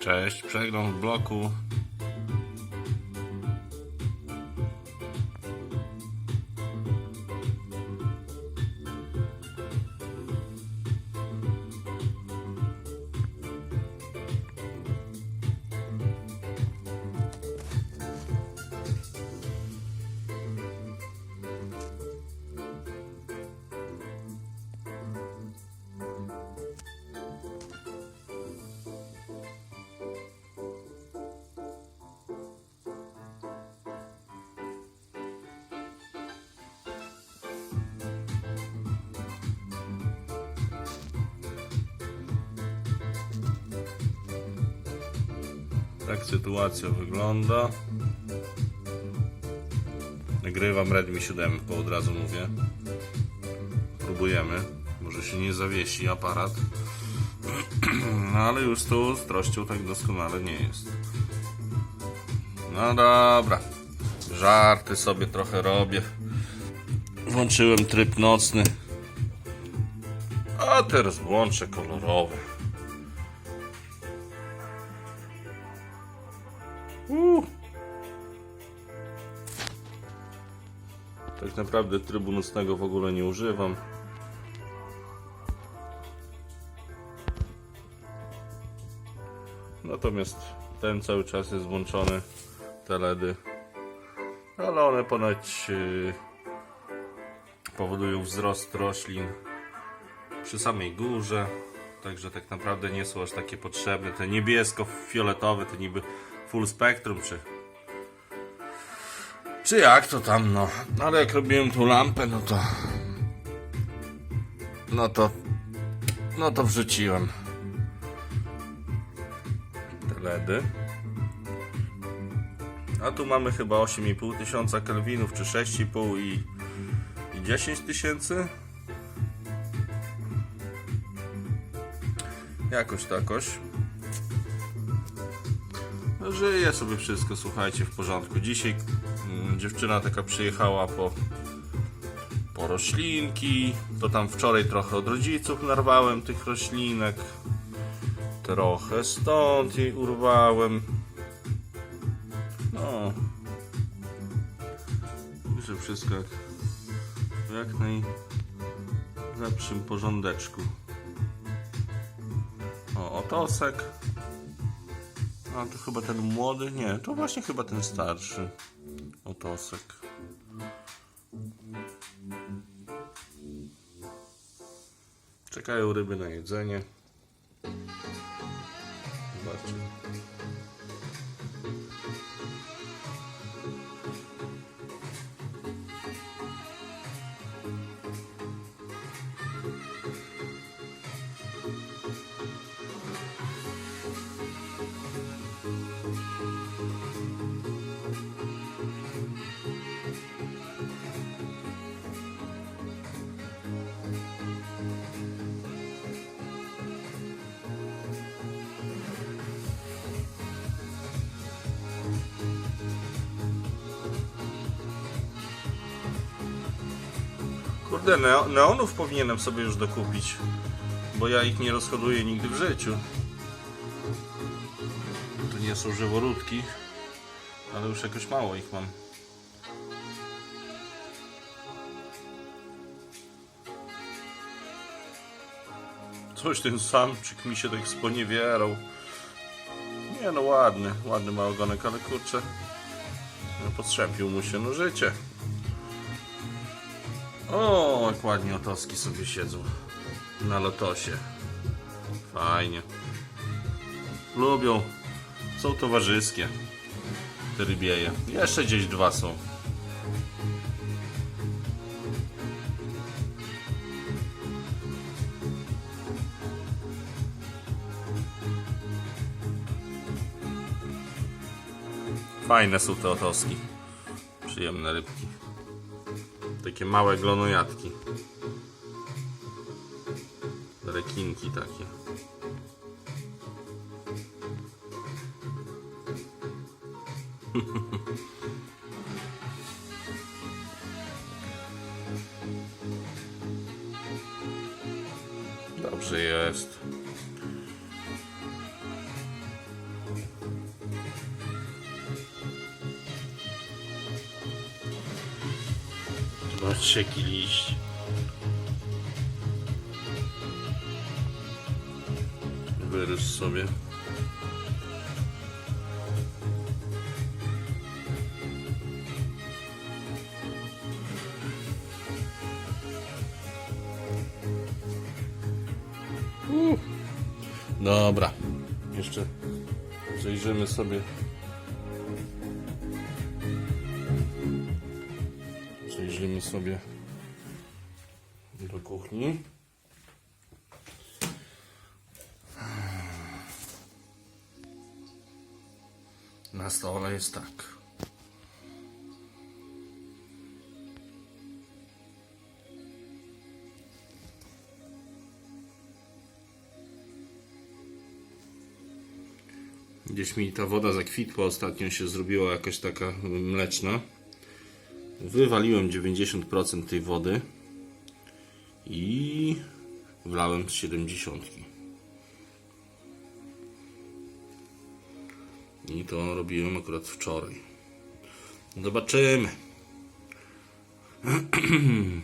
Cześć, przegląd bloku. Tak sytuacja wygląda. Nagrywam Redmi 7, bo od razu mówię. Próbujemy. Może się nie zawiesi aparat. No ale już tu z trością tak doskonale nie jest. No dobra. Żarty sobie trochę robię. Włączyłem tryb nocny. A teraz włączę kolorowy. Tak naprawdę trybu nocnego w ogóle nie używam. Natomiast ten cały czas jest włączony, te LEDy. Ale one ponoć yy, powodują wzrost roślin przy samej górze. Także tak naprawdę nie są aż takie potrzebne. Te niebiesko-fioletowe to niby full spectrum, czy czy jak to tam, no. No ale jak robiłem tą lampę, no to no to no to wrzuciłem te LEDy. A tu mamy chyba 8,5 tysiąca kelwinów, czy 6,5 i, i 10 tysięcy. Jakoś takoś. No, żyje sobie wszystko, słuchajcie, w porządku. Dzisiaj mm, dziewczyna taka przyjechała po, po roślinki. To tam wczoraj trochę od rodziców narwałem tych roślinek. Trochę stąd jej urwałem. No. Że wszystko jak, w jak najlepszym porządeczku. O, otosek. A to chyba ten młody? Nie, to właśnie chyba ten starszy. Otosek. Czekają ryby na jedzenie. Zobaczcie. Kurde, neo, neonów powinienem sobie już dokupić. Bo ja ich nie rozhoduję nigdy w życiu. To nie są żyworódki, ale już jakoś mało ich mam. Coś ten samczyk mi się tak sponiewierał. Nie no, ładny, ładny ma ogonek, ale kurczę, no, podstrzępił mu się, no życie. O, ładnie otoski sobie siedzą na lotosie. Fajnie. Lubią. Są towarzyskie. Te rybieje. Jeszcze gdzieś dwa są. Fajne są te otoski. Przyjemne rybki. Takie małe glonojatki. Rekinki takie. Dobrze jest. Jaki liść. Wyryż sobie. Uh. Dobra. Jeszcze zajrzymy sobie. Zajrzymy sobie do kuchni. Na stole jest tak. Gdzieś mi ta woda zakwitła ostatnio się zrobiła jakaś taka mleczna. Wywaliłem 90% tej wody i wlałem z 70. I to robiłem akurat wczoraj. Zobaczymy.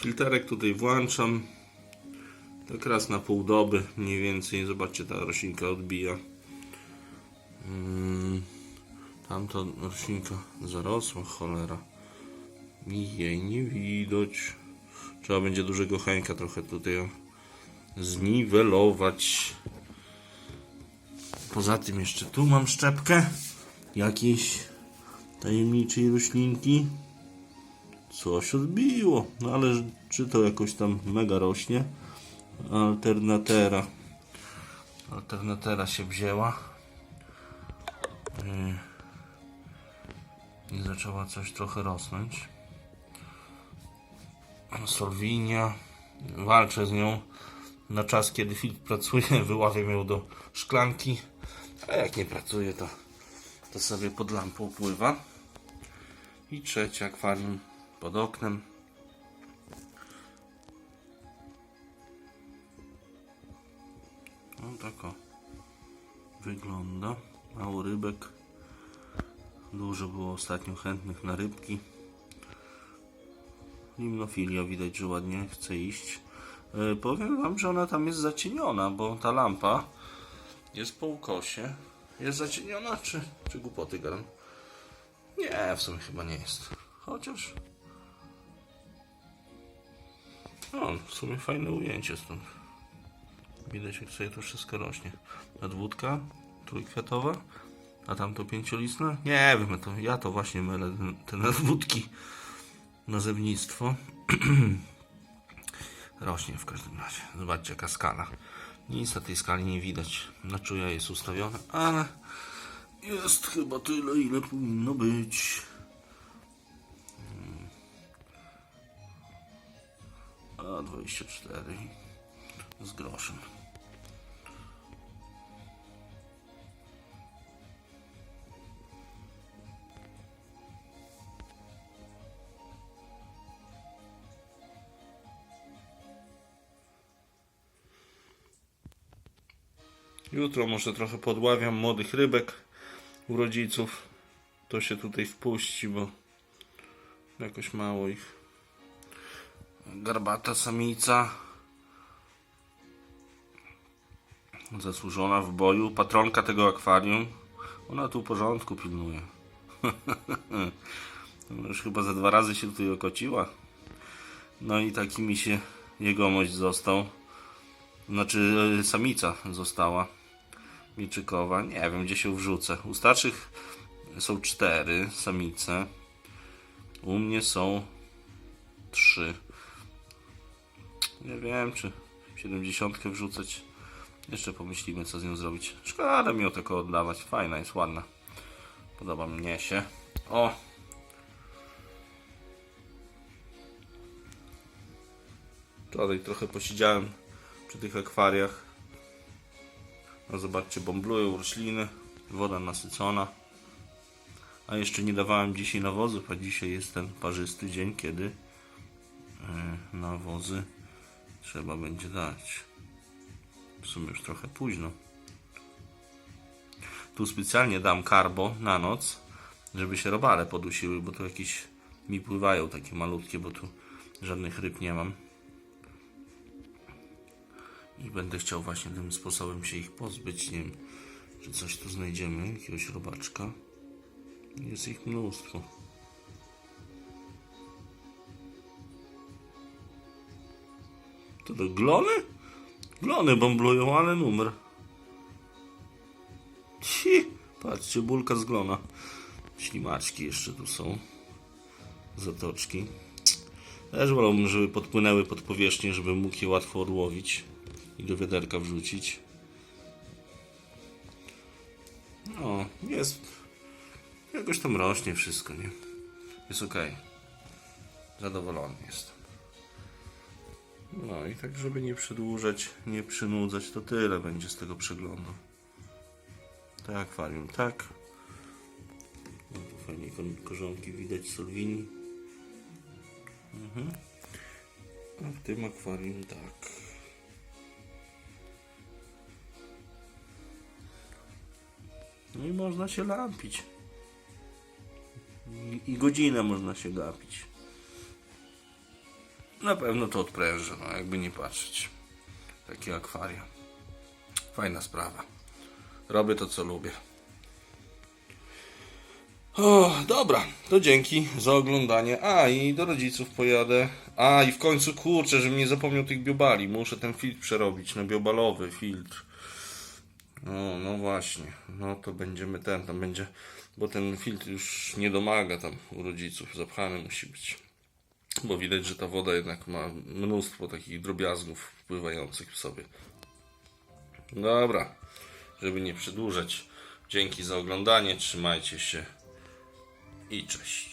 Filterek tutaj włączam. Tak raz na pół doby mniej więcej. Zobaczcie, ta roślinka odbija. Mm, Tamta roślinka zarosła, cholera. I jej nie widać. Trzeba będzie dużego chęka trochę tutaj zniwelować. Poza tym jeszcze tu mam szczepkę jakiejś tajemniczej roślinki. Coś odbiło, no ale czy to jakoś tam mega rośnie? Alternatera. Alternatera się wzięła. Yy. I zaczęła coś trochę rosnąć. Solwinia. Walczę z nią na czas, kiedy filtr pracuje. Wyławiam ją do szklanki. A jak nie pracuje, to, to sobie pod lampą pływa. I trzecie akwarium pod oknem. No tak o. Wygląda. Mało rybek. Dużo było ostatnio chętnych na rybki. Limnofilia widać, że ładnie chce iść. E, powiem wam, że ona tam jest zacieniona, bo ta lampa jest po ukosie. Jest zacieniona, czy, czy głupoty gadam? Nie, w sumie chyba nie jest. Chociaż... W sumie fajne ujęcie stąd. Widać jak sobie to wszystko rośnie. Nadwódka trójkwiatowa, a tamto pięciolistna? Nie wiem, to ja to właśnie mylę, te nadwódki. Nazewnictwo. Rośnie w każdym razie. Zobaczcie jaka skala. Nic na tej skali nie widać. Na czuja jest ustawione, ale jest chyba tyle, ile powinno być. A 24 z groszem. Jutro może trochę podławiam młodych rybek u rodziców. To się tutaj wpuści, bo jakoś mało ich. Garbata samica. Zasłużona w boju. Patronka tego akwarium. Ona tu porządku pilnuje. Już chyba za dwa razy się tutaj okociła. No i taki mi się jegomość został. Znaczy e, samica została. Miczykowa. Nie wiem gdzie się wrzucę. U starszych są cztery samice. U mnie są trzy. Nie wiem, czy 70 wrzucać. Jeszcze pomyślimy, co z nią zrobić. Szkoda mi ją tylko oddawać. Fajna jest, ładna. Podoba mnie się. O! Wczoraj trochę posiedziałem przy tych akwariach. No zobaczcie, bomblują rośliny. Woda nasycona. A jeszcze nie dawałem dzisiaj nawozów, a dzisiaj jest ten parzysty dzień, kiedy e, nawozy trzeba będzie dać. W sumie już trochę późno. Tu specjalnie dam karbo na noc, żeby się robale podusiły, bo tu jakieś mi pływają takie malutkie, bo tu żadnych ryb nie mam. I będę chciał właśnie tym sposobem się ich pozbyć. Nie wiem, czy coś tu znajdziemy, jakiegoś robaczka. Jest ich mnóstwo. To do glony? Glony bąblują, ale numer. Ci, patrzcie, bulka z glona. Ślimaczki jeszcze tu są. Zatoczki. Też wolałbym, żeby podpłynęły pod powierzchnię, żeby mógł je łatwo odłowić i do wiaderka wrzucić. No, jest. Jakoś tam rośnie wszystko, nie? Jest ok. Zadowolony jestem. No i tak, żeby nie przedłużać, nie przynudzać, to tyle będzie z tego przeglądu. Tak, akwarium, tak. No, tu fajnie korzonki widać, solwini. Mhm. A w tym akwarium tak. No i można się lampić. I, i godzinę można się gapić. Na pewno to odprężę, no jakby nie patrzeć. Takie akwaria. Fajna sprawa. Robię to, co lubię. O, dobra, to dzięki za oglądanie. A, i do rodziców pojadę. A, i w końcu, kurczę, żebym nie zapomniał tych biobali. Muszę ten filtr przerobić na biobalowy filtr. No, no właśnie. No to będziemy ten, tam będzie, bo ten filtr już nie domaga tam u rodziców. Zapchany musi być. Bo widać, że ta woda jednak ma mnóstwo takich drobiazgów wpływających w sobie. Dobra, żeby nie przedłużać. Dzięki za oglądanie, trzymajcie się i cześć.